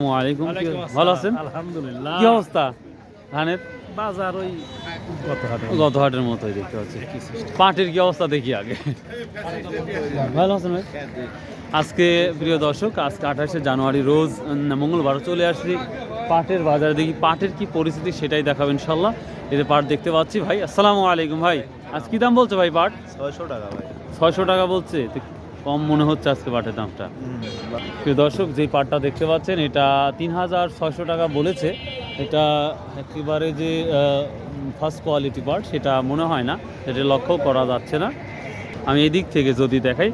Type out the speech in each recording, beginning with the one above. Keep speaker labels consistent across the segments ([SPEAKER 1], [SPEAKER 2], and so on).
[SPEAKER 1] আলাইকুম। ভালো আছেন?
[SPEAKER 2] আলহামদুলিল্লাহ।
[SPEAKER 1] কি অবস্থা? ধানের
[SPEAKER 2] বাজার ওই
[SPEAKER 1] গত হাটের মতোই দেখতে পাচ্ছি। পাটের কি অবস্থা দেখি আগে? ভালো আছেন ভাই? আজকে প্রিয় দর্শক আজকে আঠাশে জানুয়ারি রোজ মঙ্গলবার চলে আসছি পাটের বাজারে। দেখি পাটের কি পরিস্থিতি সেটাই দেখাবেন ইনশাল্লাহ। এতে পাট দেখতে পাচ্ছি ভাই। আসসালামু আলাইকুম ভাই। আজ কি দাম বলছে ভাই পাট?
[SPEAKER 2] ছয়শো টাকা ভাই।
[SPEAKER 1] ছয়শো টাকা বলছে। কম মনে হচ্ছে আজকে পাটের দামটা। প্রিয় দর্শক যে পাটটা দেখতে পাচ্ছেন এটা তিন হাজার ছয়শো টাকা বলেছে। এটা একেবারে যে ফার্স্ট কোয়ালিটি পাট সেটা মনে হয় না এটা লক্ষ্য করা যাচ্ছে না। আমি এদিক থেকে যদি দেখাই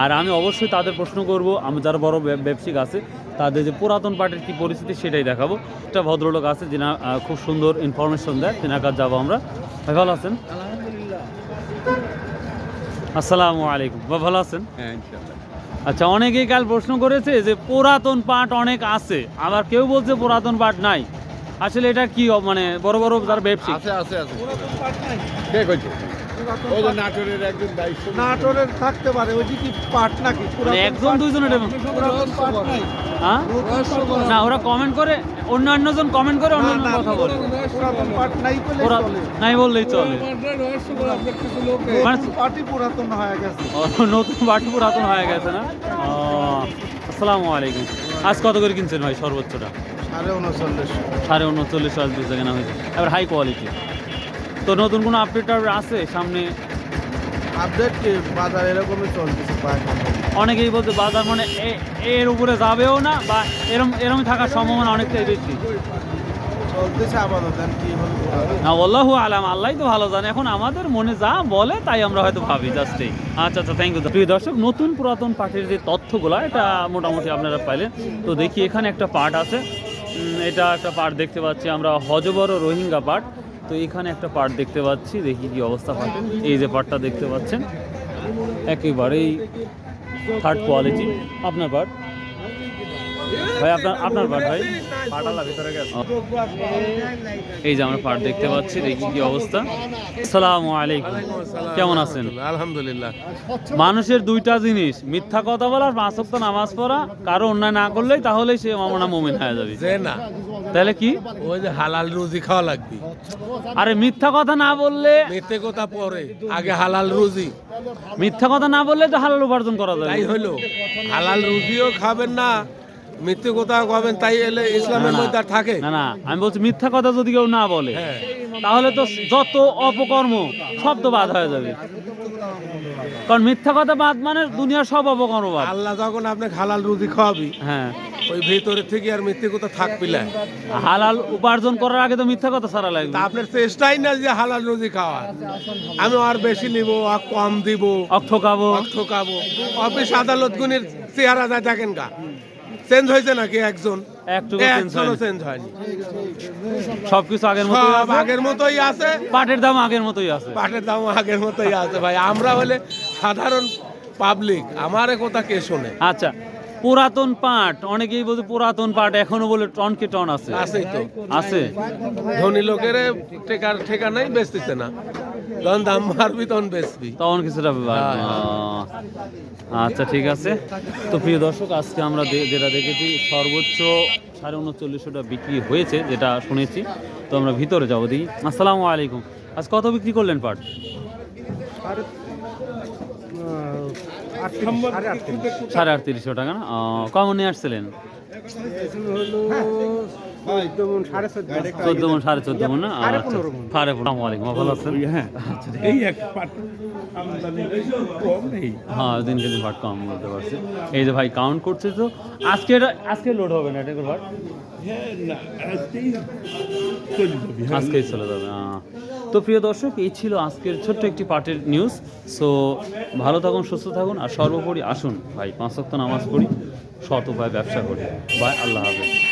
[SPEAKER 1] আর আমি অবশ্যই তাদের প্রশ্ন করব আমি যারা বড় ব্যব- ব্যবসায়িক আছে তাদের যে পুরাতন পাটের কি পরিস্থিতি সেটাই দেখাবো। একটা ভদ্রলোক আছে যিনি খুব সুন্দর ইনফরমেশন দেয় তেনার কাছে যাব আমরা। ভালো আছেন? আসসালামু আলাইকুম। বা ভালো আছেন?
[SPEAKER 2] হ্যাঁ ইনশাআল্লাহ।
[SPEAKER 1] আচ্ছা অনেকেই কাল প্রশ্ন করেছে যে পুরাতন পাট অনেক আছে আবার কেউ বলছে পুরাতন পাট নাই। আসলে এটা কি মানে বড় বড় যারা ব্যবসায়ী
[SPEAKER 2] আছে আছে আছে। কে কইছে? নাটোরের একজন
[SPEAKER 3] নাটোরের থাকতে পারে ওই কি পাট নাকি?
[SPEAKER 1] মানে একজন দুইজন হ্যাঁ? না ওরা কমেন্ট করে অন্যান্য জন কমেন্ট করে অন্যান্য কথা বলে।
[SPEAKER 3] নাই বলে
[SPEAKER 1] পুরা-
[SPEAKER 3] চলে।
[SPEAKER 1] নাই বললেই চলে। মানে
[SPEAKER 3] নতুন পুরাতন হয়ে গেছে।
[SPEAKER 1] নতুন পাট পুরাতন হয়ে গেছে না? আসসালামু আলাইকুম। আজ কত করে কিনছেন ভাই সর্বোচ্চটা?
[SPEAKER 3] সাড়ে উনচল্লিশ।
[SPEAKER 1] সাড়ে উনচল্লিশ আজ কেনা হয়েছে এবার হাই কোয়ালিটি তো নতুন কোনো আপডেট আছে সামনে?
[SPEAKER 3] আপডেট কি? বাজার এরকমই চলতেছে
[SPEAKER 1] অনেকেই বলছে বাজার মানে এর উপরে যাবেও না বা এরম এরম থাকার সম্ভাবনা অনেকটাই বেশি।
[SPEAKER 3] চলতেছে আপাতত কি
[SPEAKER 1] না আল্লাহু আলাম আল্লাহ তো ভালো জানে। এখন আমাদের মনে যা বলে তাই আমরা হয়তো ভাবি জাস্ট এই। আচ্ছা আচ্ছা থ্যাংক ইউ প্রিয় দর্শক নতুন পুরাতন পাটের যে তথ্যগুলো এটা মোটামুটি আপনারা পাইলেন। তো দেখি এখানে একটা পাট আছে। এটা একটা পাট দেখতে পাচ্ছি আমরা হজবর রোহিঙ্গা পাট তো এখানে একটা পার্ট দেখতে পাচ্ছি, দেখি কি অবস্থা পাটের এই যে পার্টটা দেখতে পাচ্ছেন, একেবারেই থার্ড কোয়ালিটি আপনার পাট ভাই আপনার আপনার পাট ভাই।
[SPEAKER 2] পাটালা ভিতরে গেছে
[SPEAKER 1] এই যে আমরা পাট দেখতে পাচ্ছি দেখি কি অবস্থা। আসসালামু আলাইকুম। কেমন আছেন?
[SPEAKER 2] আলহামদুলিল্লাহ।
[SPEAKER 1] মানুষের দুইটা জিনিস মিথ্যা কথা বলা আর পাঁচ ওয়াক্ত নামাজ পড়া। কারও অন্যায় না করলেই তাহলেই সে মামনা মুমিন হয়ে যাবে।
[SPEAKER 4] যে না।
[SPEAKER 1] তাহলে কি?
[SPEAKER 4] ওই যে হালাল রুজি খাওয়া লাগবে।
[SPEAKER 1] আরে মিথ্যা কথা না বললে
[SPEAKER 4] মিথ্যে কথা পরে আগে হালাল রুজি।
[SPEAKER 1] মিথ্যা কথা না বললে তো হালাল উপার্জন করা
[SPEAKER 4] তাই
[SPEAKER 1] যাবে
[SPEAKER 4] হলো। হালাল রুজিও খাবেন না মিথ্যে কথা খাবেন তাই এলে ইসলামের। মধ্যে থাকে?
[SPEAKER 1] না না আমি বলছি মিথ্যা কথা যদি কেউ না বলে
[SPEAKER 4] হ্যাঁ।
[SPEAKER 1] তাহলে তো যত অপকর্ম সব তো বাদ হয়ে যাবে। কারণ মিথ্যা কথা বাদ মানে দুনিয়ার সব অপকর্ম বাদ।
[SPEAKER 4] আল্লাহ যখন আপনাকে হালাল রুজি খাওয়াবি
[SPEAKER 1] হ্যাঁ।
[SPEAKER 4] ওই ভিতরে থেকে আর মিথ্যে কথা থাকবি না।
[SPEAKER 1] হালাল উপার্জন করার আগে তো মিথ্যা কথা ছাড়া লাগবে।
[SPEAKER 4] আপনার চেষ্টাই না যে হালাল রুজি খাওয়া আমি আর বেশি নিব আর কম দিব।
[SPEAKER 1] অর্থ খাব।
[SPEAKER 4] অর্থ খাব। অফিস আদালত গুণের চেহারা যায় দেখেন গা। চেঞ্জ হয়েছে নাকি একজন? একজনও। চেঞ্জ হয়নি।
[SPEAKER 1] সবকিছু আগের মতো
[SPEAKER 4] সব আগের মতোই আছে।
[SPEAKER 1] পাটের দাম আগের মতোই আছে।
[SPEAKER 4] পাটের দাম আগের মতোই আছে। ভাই আমরা হলে সাধারণ পাবলিক আমারে কথা কে শোনে?
[SPEAKER 1] আচ্ছা। পুরাতন পাট অনেকেই বলছে পুরাতন পাট এখনও বলে টন কে টন আছে।
[SPEAKER 4] আছেই তো।
[SPEAKER 1] আছে।
[SPEAKER 4] ধনী লোকের টেকার ঠেকা নাই বেচতেছে না। যখন দাম মারবি তখন বেচবি।
[SPEAKER 1] তখন কিছুটা।
[SPEAKER 4] হ্যাঁ,
[SPEAKER 1] আহ, আচ্ছা ঠিক আছে। তো প্রিয় দর্শক আজকে আমরা যেটা দেখেছি সর্বোচ্চ সাড়ে উনচল্লিশশোটা বিক্রি হয়েছে যেটা শুনেছি। তো আমরা ভিতরে যাব দেখি। আসসালামু আলাইকুম। আজ কত বিক্রি করলেন পাট? সাড়ে আটত্রিশশো টাকা না? কমন আসছিলেন? চোদ্দ মন সাড়ে চোদ্দ মন না? আচ্ছা, সাড়ে পনেরো আলাইকুম ভালো আছেন? আচ্ছা, ঠিক আছে।
[SPEAKER 2] এই এক পাট
[SPEAKER 1] হ্যাঁ দিন দিন ভাট কম বলতে পারছি। এই যে ভাই কাউন্ট করছে তো আজকে এটা- আজকে লোড হবে না এটা ভাট
[SPEAKER 2] হ্যাঁ আজকেই চলে যাবি হ্যাঁ।
[SPEAKER 1] যাবে তো প্রিয় দর্শক এই ছিল আজকের ছোট্ট একটি পার্টের নিউজ সো ভালো থাকুন সুস্থ থাকুন আর সর্বোপরি আসুন ভাই। পাঁচ সপ্তাহ নামাজ পড়ি সৎ উপায় ব্যবসা করি। বাই আল্লাহ হাফেজ।